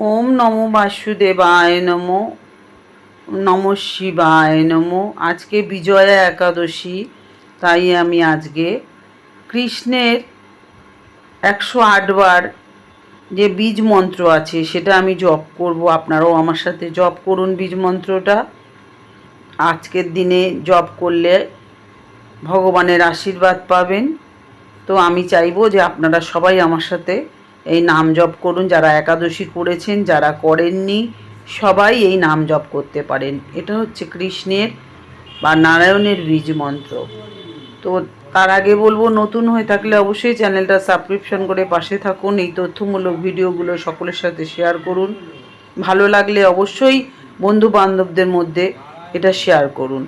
ওম নমো বাসুদেবায় নমো, নম শিবায় নমো। আজকে বিজয়া একাদশী, তাই আমি আজকে কৃষ্ণের একশো আটবার যে বীজ মন্ত্র আছে, সেটা আমি জপ করব। আপনারাও আমার সাথে জপ করুন বীজ মন্ত্রটা। আজকের দিনে জপ করলে ভগবানের আশীর্বাদ পাবেন। তো আমি চাইব যে আপনারা সবাই আমার সাথে এই নাম জপ করুন, যারা একাদশী করেছেন, যারা করেননি, সবাই এই নাম জপ করতে পারেন। এটা হচ্ছে কৃষ্ণের বা নারায়ণের বীজ মন্ত্র। তো তার আগে বলব, নতুন হয়ে থাকলে অবশ্যই চ্যানেলটা সাবস্ক্রিপশন করে পাশে থাকুন। এই তথ্যমূলক ভিডিওগুলো সকলের সাথে শেয়ার করুন। ভালো লাগলে অবশ্যই বন্ধু বান্ধবদের মধ্যে এটা শেয়ার করুন।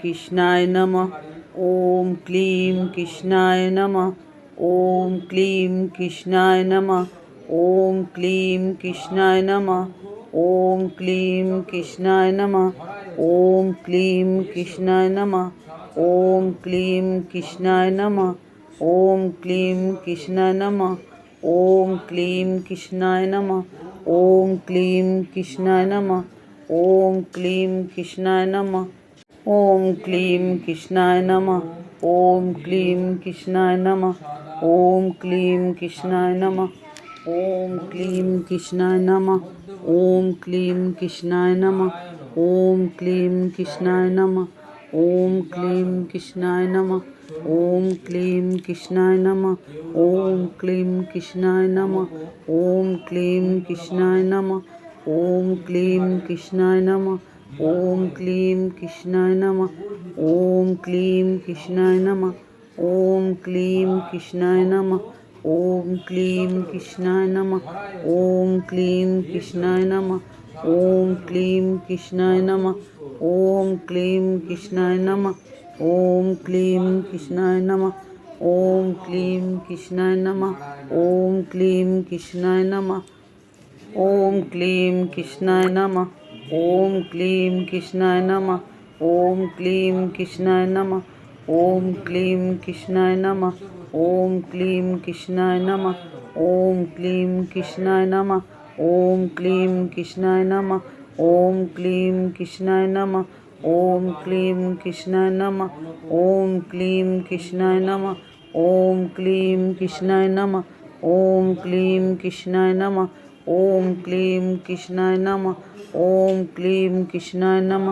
কৃষ্ণায় নম ওম ক্লিম কৃষ্ণায় নম ওম ক্লিম কৃষ্ণায় নম ওম ক্লিম কৃষ্ণায় নম ওম ক্লিম কৃষ্ণায় নম ওম ক্লিম কৃষ্ণায় নম ওম ক্লিম কৃষ্ণায় নম ওম ক্লিম কৃষ্ণায় নম ওম ক্লিম কৃষ্ণায় নম ওম ক্লিম কৃষ্ণায় নম ওম ক্লিম কৃষ্ণায় নম ওম ক্লিম কৃষ্ণায় নম ওম ক্লিম কৃষ্ণায় নম ওম ক্লিম কৃষ্ণায় নম ওম ক্লিম কৃষ্ণায় নম ওম ক্লিম কৃষ্ণায় নম ওম ক্লিম কৃষ্ণায় নম ওম ক্লিম কৃষ্ণায় নম ওম ক্লিম কৃষ্ণায় নম ওম ক্লিম কৃষ্ণায় নম ওম ক্লিম কৃষ্ণায় নম ওম ক্লিম কৃষ্ণায় নম ওম ক্লিম কৃষ্ণায় নামা ওম ক্লিম কৃষ্ণায় নামা ওম ক্লিম কৃষ্ণায় নামা ওম ক্লিম কৃষ্ণায় নামা ওম ক্লিম কৃষ্ণায় নামা ওম ক্লিম কৃষ্ণায় নামা ওম ক্লিম কৃষ্ণায় নামা ওম ক্লিম কৃষ্ণায় নামা ওম ক্লিম কৃষ্ণায় নামা ওম ক্লিম কৃষ্ণায় নামা ওম ক্লিম কৃষ্ণায় নামা ওম ক্লিম কৃষ্ণায় নমা ওম ক্লিম কৃষ্ণায় নমা ওম ক্লিম কৃষ্ণায় নমা ওম ক্লিম কৃষ্ণায় নমা ওম ক্লিম কৃষ্ণায় নমা ওম ক্লিম কৃষ্ণায় নমা ওম ক্লিম কৃষ্ণায় নমা ওম ক্লিম কৃষ্ণায় নমা ওম ক্লিম কৃষ্ণায় নমা ওম ক্লিম কৃষ্ণায় নমা ওম ক্লিম কৃষ্ণায় নমা ওম ক্লিম কৃষ্ণায় নম ওম ক্লিম কৃষ্ণায় নম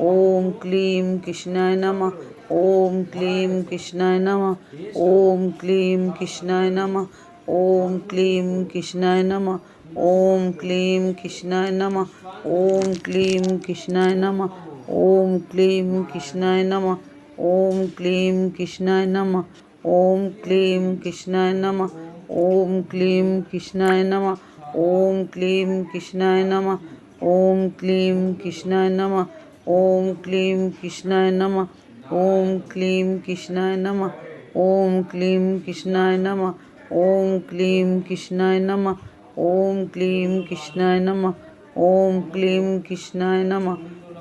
ওম ক্লিম কৃষ্ণায় নম ওম ক্লিম কৃষ্ণায় নম ওম ক্লিম কৃষ্ণায় নম ওম ক্লিম কৃষ্ণায় নম ওম ক্লিম কৃষ্ণায় নম ওম ক্লিম কৃষ্ণায় নম ওম ক্লিম কৃষ্ণায় নম ওম ক্লিম কৃষ্ণায় নম ওম ক্লিম কৃষ্ণায় নম ওম ক্লিম কৃষ্ণায় নম ওম ক্লিম কৃষ্ণায় নমা ওম ক্লিম কৃষ্ণায় নমা ওম ক্লিম কৃষ্ণায় নমা ওম ক্লিম কৃষ্ণায় নমা ওম ক্লিম কৃষ্ণায় নমা ওম ক্লিম কৃষ্ণায় নমা ওম ক্লিম কৃষ্ণায় নমা ওম ক্লিম কৃষ্ণায় নমা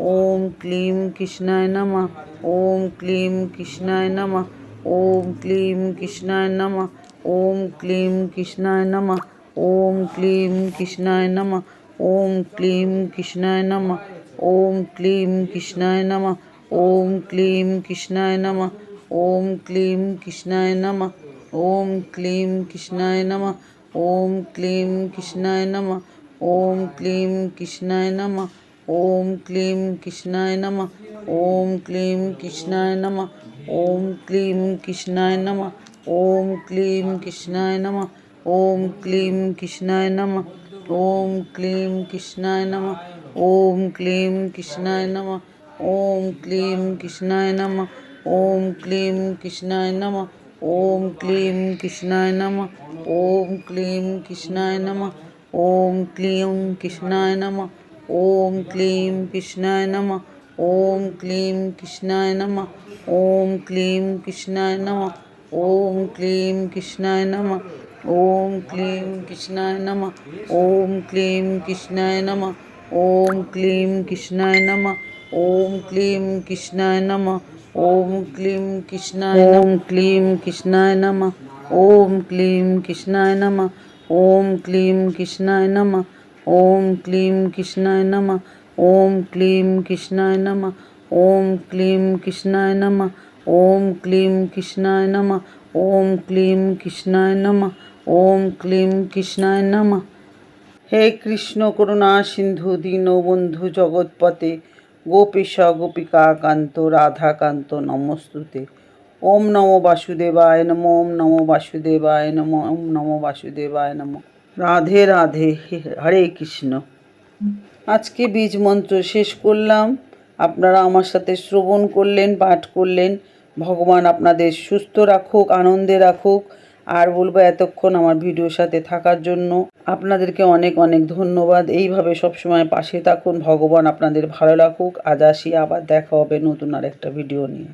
ওম ক্লিম কৃষ্ণায় নমা ওম ক্লিম কৃষ্ণায় নমা ওম ক্লিম কৃষ্ণায় নমা ওম ক্লিম কৃষ্ণায় নমা ওম ক্লিম কৃষ্ণায় নমঃ ওম ক্লিম কৃষ্ণায় নমঃ ওম ক্লিম কৃষ্ণায় নমঃ ওম ক্লিম কৃষ্ণায় নমঃ ওম ক্লিম কৃষ্ণায় নমঃ ওম ক্লিম কৃষ্ণায় নমঃ ওম ক্লিম কৃষ্ণায় নমঃ ওম ক্লিম কৃষ্ণায় নমঃ ওম ক্লিম কৃষ্ণায় নমঃ ওম ক্লিম কৃষ্ণায় নমঃ ওম ক্লিম কৃষ্ণায় নমঃ ওম ক্লিম কৃষ্ণায় নমঃ ওম ক্লিম কৃষ্ণায় নম ওম ক্লিম কৃষ্ণায় নম ওম ক্লিম কৃষ্ণায় নম ওম ক্লিম কৃষ্ণায় নম ওম ক্লিম কৃষ্ণায় নম ওম ক্লিম কৃষ্ণায় নম ওম ক্লিম কৃষ্ণায় নম ওম ক্লিম কৃষ্ণায় নম ওম ক্লিম কৃষ্ণায় নম ওম ক্লিম কৃষ্ণায় নম ওম ক্লিম কৃষ্ণায় নম ওম ক্লিম কৃষ্ণায় নম ওম ক্লিম কৃষ্ণায় নম ওম ক্লিম কৃষ্ণায় নম ওম ক্লিম কৃষ্ণায় নম ওম ক্লিম কৃষ্ণায় নম ওম ক্লিম কৃষ্ণায় ওম ক্লিম কৃষ্ণায় নম ওম ক্লিম কৃষ্ণায় নম ওম ক্লিম কৃষ্ণায় নম ওম ক্লিম কৃষ্ণায় নম ওম ক্লিম কৃষ্ণায় নম ওম ক্লিম কৃষ্ণায় নম ওম ক্লিম কৃষ্ণায় নমঃ। ওম ক্লিম কৃষ্ণায় নমঃ। ওম ক্লিম কৃষ্ণায় নমঃ। হে কৃষ্ণ করুণা সিন্ধু দীনবন্ধু জগৎপতে গোপীশ গোপিকা কান্ত রাধাকান্ত নমস্তুতে। ওম নমো বাসুদেবায় নম। ওম নমো বাসুদেবায় নম। ওম নমো বাসুদেবায় নম। রাধে রাধে হরে কৃষ্ণ। আজকে বীজ মন্ত্র শেষ করলাম। আপনারা আমার সাথে শ্রবণ করলেন, পাঠ করলেন। ভগবান আপনাদের সুস্থ রাখুক, আনন্দে রাখুক। আর বলব এতক্ষণ আমার ভিডিওর সাথে থাকার জন্য আপনাদেরকে অনেক অনেক ধন্যবাদ। এইভাবে সবসময় পাশে থাকুন। ভগবান আপনাদের ভালো রাখুক। আজ আসি, আবার দেখা হবে নতুন আর একটা ভিডিও নিয়ে।